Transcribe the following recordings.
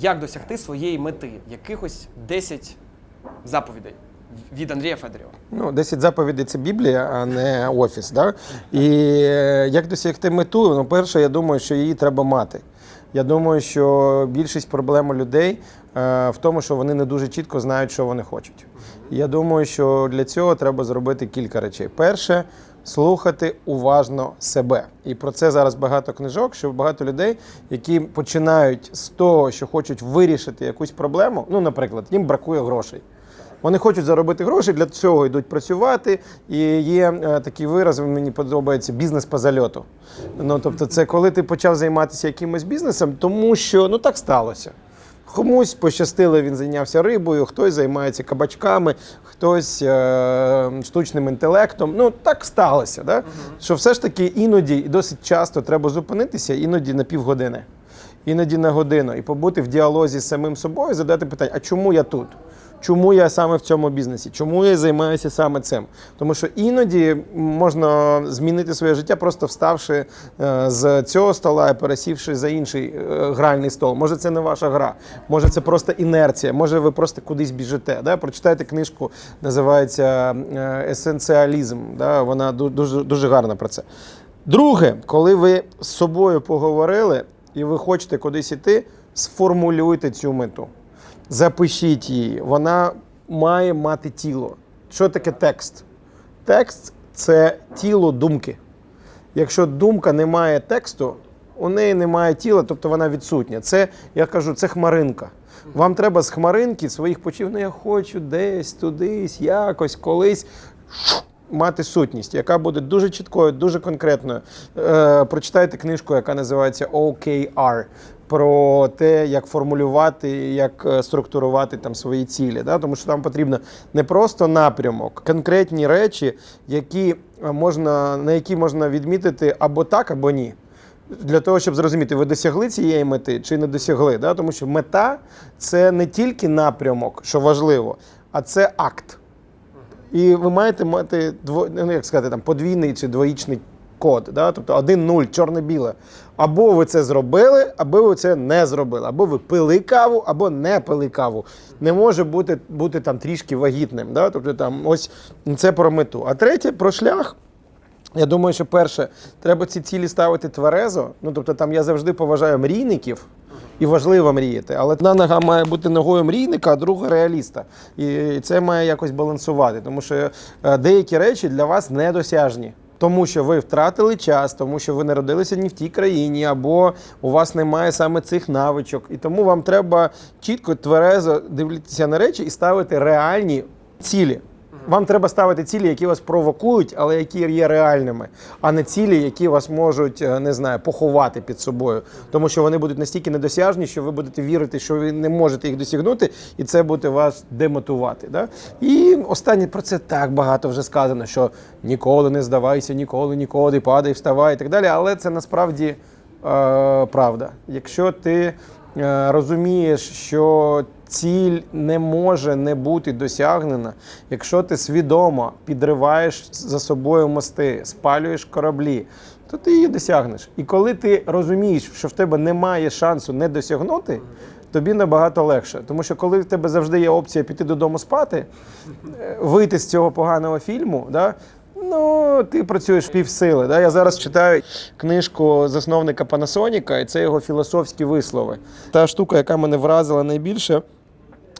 Як досягти своєї мети? Якихось 10 заповідей від Андрія Федорєва. Ну, 10 заповідей це Біблія, а не офіс. Да? І е, як досягти мету? Ну, перше, я думаю, що її треба мати. Я думаю, що більшість проблем людей е, в тому, що вони не дуже чітко знають, що вони хочуть. Я думаю, що для цього треба зробити кілька речей. Перше, слухати уважно себе. І про це зараз багато книжок, що багато людей, які починають з того, що хочуть вирішити якусь проблему. Ну, наприклад, їм бракує грошей. Вони хочуть заробити гроші, для цього йдуть працювати. І є е, такий вираз, мені подобається бізнес по зальоту. Ну тобто, це коли ти почав займатися якимось бізнесом, тому що ну так сталося. Комусь пощастило, він зайнявся рибою, хтось займається кабачками, хтось е, штучним інтелектом. Ну так сталося, да? що все ж таки іноді і досить часто треба зупинитися, іноді на півгодини, іноді на годину, і побути в діалозі з самим собою, задати питання: а чому я тут? Чому я саме в цьому бізнесі? Чому я займаюся саме цим? Тому що іноді можна змінити своє життя, просто вставши е, з цього стола і пересівши за інший е, гральний стол. Може, це не ваша гра, може це просто інерція, може ви просто кудись біжите. Да? Прочитайте книжку, називається е, Есенціалізм. Да? Вона дуже, дуже гарна про це. Друге, коли ви з собою поговорили і ви хочете кудись іти, сформулюйте цю мету. Запишіть її. Вона має мати тіло. Що таке текст? Текст це тіло думки. Якщо думка не має тексту, у неї немає тіла, тобто вона відсутня. Це, я кажу, це хмаринка. Вам треба з хмаринки своїх почів, ну я хочу десь, тудись, якось, колись мати сутність, яка буде дуже чіткою, дуже конкретною. Е, прочитайте книжку, яка називається OKR. Про те, як формулювати, як е, структурувати там свої цілі, да? тому що там потрібно не просто напрямок, конкретні речі, які е, можна, на які можна відмітити або так, або ні. Для того, щоб зрозуміти, ви досягли цієї мети чи не досягли. Да? Тому що мета це не тільки напрямок, що важливо, а це акт. І ви маєте мати дво, ну, як сказати, там, подвійний чи двоїчний код. Да? Тобто один-нуль, чорне-біле. Або ви це зробили, або ви це не зробили. Або ви пили каву, або не пили каву. Не може бути, бути там трішки вагітним. Да? Тобто там ось це про мету. А третє про шлях. Я думаю, що перше, треба ці цілі ставити тверезо. Ну тобто, там я завжди поважаю мрійників. І важливо мріяти, але одна нога має бути ногою мрійника, а друга реаліста. І це має якось балансувати, тому що е, деякі речі для вас недосяжні. Тому що ви втратили час, тому що ви не в тій країні, або у вас немає саме цих навичок. І тому вам треба чітко, тверезо дивитися на речі і ставити реальні цілі. Вам треба ставити цілі, які вас провокують, але які є реальними, а не цілі, які вас можуть е, не знаю, поховати під собою, тому що вони будуть настільки недосяжні, що ви будете вірити, що ви не можете їх досягнути, і це буде вас демотувати. Да? І останнє про це так багато вже сказано, що ніколи не здавайся, ніколи, ніколи, падай, вставай і так далі. Але це насправді е, правда. Якщо ти розумієш, що ціль не може не бути досягнена, якщо ти свідомо підриваєш за собою мости, спалюєш кораблі, то ти її досягнеш. І коли ти розумієш, що в тебе немає шансу не досягнути, тобі набагато легше. Тому що коли в тебе завжди є опція піти додому спати, е, вийти з цього поганого фільму, да, Ну, ти працюєш півсили. Да? Я зараз читаю книжку засновника Panasonic, і це його філософські вислови. Та штука, яка мене вразила найбільше,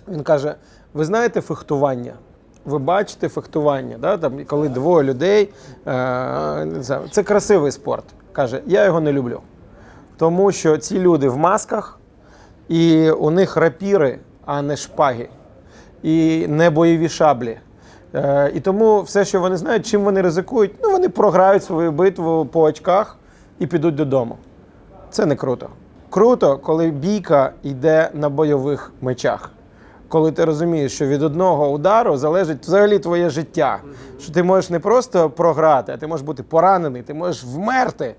він каже: ви знаєте фехтування? Ви бачите фехтування, да? Там, коли двоє людей. Е, це красивий спорт. Каже, я його не люблю. Тому що ці люди в масках, і у них рапіри, а не шпаги, і не бойові шаблі. Е, І тому все, що вони знають, чим вони ризикують, ну вони програють свою битву по очках і підуть додому. Це не круто. Круто, коли бійка йде на бойових мечах. Коли ти розумієш, що від одного удару залежить взагалі твоє життя. Що ти можеш не просто програти, а ти можеш бути поранений, ти можеш вмерти.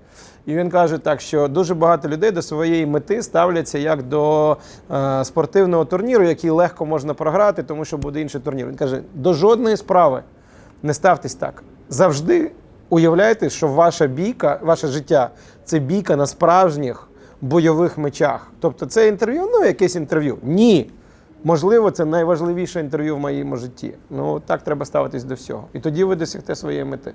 І він каже так, що дуже багато людей до своєї мети ставляться як до е, спортивного турніру, який легко можна програти, тому що буде інший турнір. Він каже: до жодної справи не ставтесь так. Завжди уявляйте, що ваша бійка, ваше життя це бійка на справжніх бойових мечах. Тобто це інтерв'ю, ну якесь інтерв'ю. Ні. Можливо, це найважливіше інтерв'ю в моєму житті. Ну так треба ставитись до всього. І тоді ви досягте своєї мети.